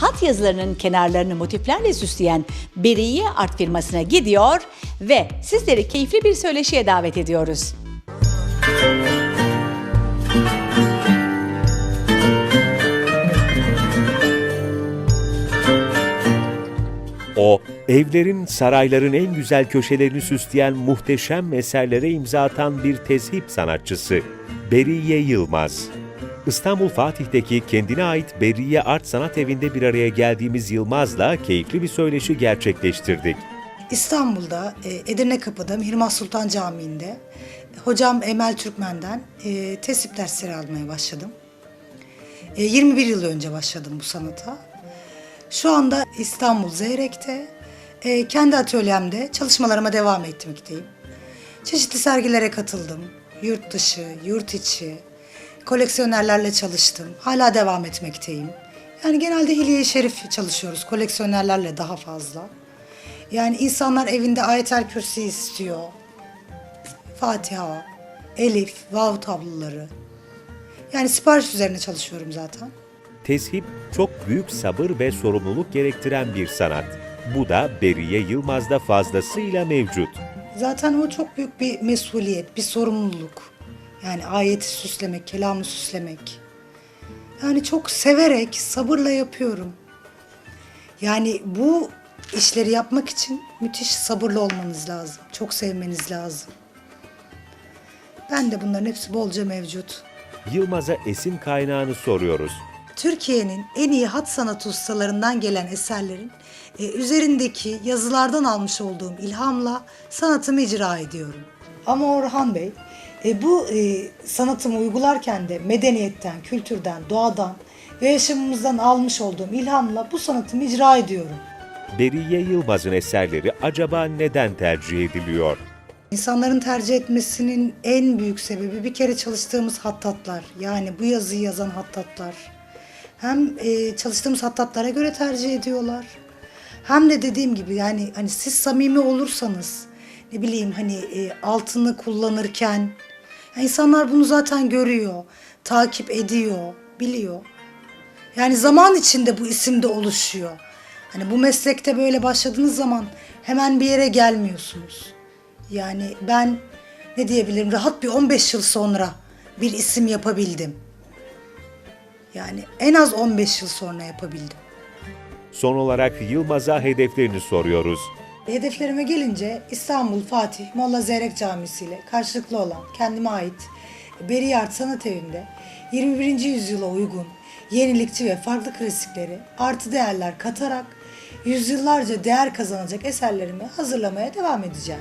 hat yazılarının kenarlarını motiflerle süsleyen Beriye Art firmasına gidiyor ve sizleri keyifli bir söyleşiye davet ediyoruz. O, evlerin, sarayların en güzel köşelerini süsleyen muhteşem eserlere imza atan bir tezhip sanatçısı. Beriye Yılmaz. İstanbul Fatih'teki kendine ait Beriye Art Sanat Evi'nde bir araya geldiğimiz Yılmaz'la keyifli bir söyleşi gerçekleştirdik. İstanbul'da e, Edirne Kapı'da Mihrimah Sultan Camii'nde hocam Emel Türkmen'den e, tesip dersleri almaya başladım. E, 21 yıl önce başladım bu sanata. Şu anda İstanbul Zeyrek'te e, kendi atölyemde çalışmalarıma devam etmekteyim. Çeşitli sergilere katıldım. Yurt dışı, yurt içi, koleksiyonerlerle çalıştım. Hala devam etmekteyim. Yani genelde Hilye-i Şerif çalışıyoruz. Koleksiyonerlerle daha fazla. Yani insanlar evinde ayetel kürsi istiyor. Fatiha, Elif, Vav tabloları. Yani sipariş üzerine çalışıyorum zaten. Tezhip çok büyük sabır ve sorumluluk gerektiren bir sanat. Bu da Beriye Yılmaz'da fazlasıyla mevcut. Zaten o çok büyük bir mesuliyet, bir sorumluluk. Yani ayeti süslemek, kelamı süslemek. Yani çok severek, sabırla yapıyorum. Yani bu işleri yapmak için müthiş sabırlı olmanız lazım. Çok sevmeniz lazım. Ben de bunların hepsi bolca mevcut. Yılmaz'a esin kaynağını soruyoruz. Türkiye'nin en iyi hat sanatı ustalarından gelen eserlerin e, üzerindeki yazılardan almış olduğum ilhamla sanatımı icra ediyorum. Ama Orhan Bey, e, bu e, sanatımı uygularken de medeniyetten, kültürden, doğadan ve yaşamımızdan almış olduğum ilhamla bu sanatımı icra ediyorum. Beriye Yılmaz'ın eserleri acaba neden tercih ediliyor? İnsanların tercih etmesinin en büyük sebebi bir kere çalıştığımız hattatlar. Yani bu yazıyı yazan hattatlar. Hem e, çalıştığımız hattatlara göre tercih ediyorlar. Hem de dediğim gibi yani hani siz samimi olursanız ne bileyim hani e, altını kullanırken ya insanlar bunu zaten görüyor, takip ediyor, biliyor. Yani zaman içinde bu isim de oluşuyor. Hani bu meslekte böyle başladığınız zaman hemen bir yere gelmiyorsunuz. Yani ben ne diyebilirim rahat bir 15 yıl sonra bir isim yapabildim. Yani en az 15 yıl sonra yapabildim. Son olarak Yılmaz'a hedeflerini soruyoruz. Hedeflerime gelince İstanbul Fatih Molla Zeyrek Camisi ile karşılıklı olan kendime ait Beriyart Sanat Evi'nde 21. yüzyıla uygun yenilikçi ve farklı klasikleri artı değerler katarak yüzyıllarca değer kazanacak eserlerimi hazırlamaya devam edeceğim.